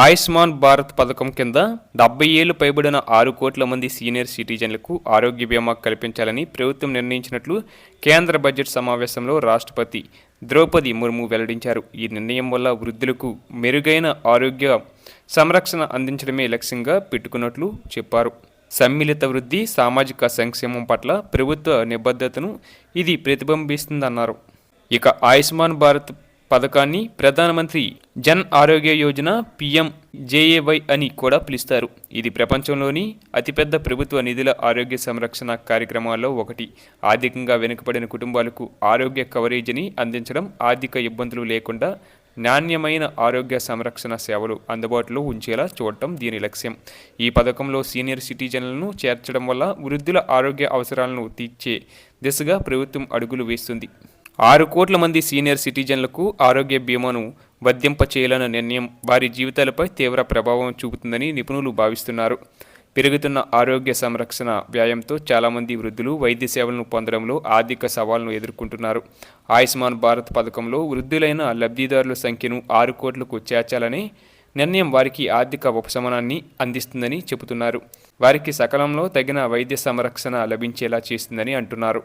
ఆయుష్మాన్ భారత్ పథకం కింద డెబ్బై ఏళ్ళు పైబడిన ఆరు కోట్ల మంది సీనియర్ సిటిజన్లకు ఆరోగ్య బీమా కల్పించాలని ప్రభుత్వం నిర్ణయించినట్లు కేంద్ర బడ్జెట్ సమావేశంలో రాష్ట్రపతి ద్రౌపది ముర్ము వెల్లడించారు. ఈ నిర్ణయం వల్ల వృద్ధులకు మెరుగైన ఆరోగ్య సంరక్షణ అందించడమే లక్ష్యంగా పెట్టుకున్నట్లు చెప్పారు. సమ్మిళిత వృద్ధి సామాజిక సంక్షేమం పట్ల ప్రభుత్వ నిబద్ధతను ఇది ప్రతిబింబిస్తుందన్నారు. ఇక ఆయుష్మాన్ భారత్ పథకాన్ని ప్రధానమంత్రి జన్ ఆరోగ్య యోజన పిఎం జేఏవై అని కూడా పిలుస్తారు. ఇది ప్రపంచంలోని అతిపెద్ద ప్రభుత్వ నిధుల ఆరోగ్య సంరక్షణ కార్యక్రమాల్లో ఒకటి. ఆర్థికంగా వెనుకబడిన కుటుంబాలకు ఆరోగ్య కవరేజీని అందించడం ఆర్థిక ఇబ్బందులు లేకుండా నాణ్యమైన ఆరోగ్య సంరక్షణ సేవలు అందుబాటులో ఉంచేలా చూడటం దీని లక్ష్యం. ఈ పథకంలో సీనియర్ సిటిజన్లను చేర్చడం వల్ల వృద్ధుల ఆరోగ్య అవసరాలను తీర్చే దిశగా ప్రభుత్వం అడుగులు వేస్తుంది. ఆరు కోట్ల మంది సీనియర్ సిటిజన్లకు ఆరోగ్య బీమాను వర్ధింపచేయాలన్న నిర్ణయం వారి జీవితాలపై తీవ్ర ప్రభావం చూపుతుందని నిపుణులు భావిస్తున్నారు. పెరుగుతున్న ఆరోగ్య సంరక్షణ వ్యాయంతో చాలామంది వృద్ధులు వైద్య సేవలను పొందడంలో ఆర్థిక సవాళ్ళను ఎదుర్కొంటున్నారు. ఆయుష్మాన్ భారత్ పథకంలో వృద్ధులైన లబ్ధిదారుల సంఖ్యను ఆరు కోట్లకు చేర్చాలని నిర్ణయం వారికి ఆర్థిక ఉపశమనాన్ని అందిస్తుందని చెబుతున్నారు. వారికి సకాలంలో తగిన వైద్య సంరక్షణ లభించేలా చేస్తుందని అంటున్నారు.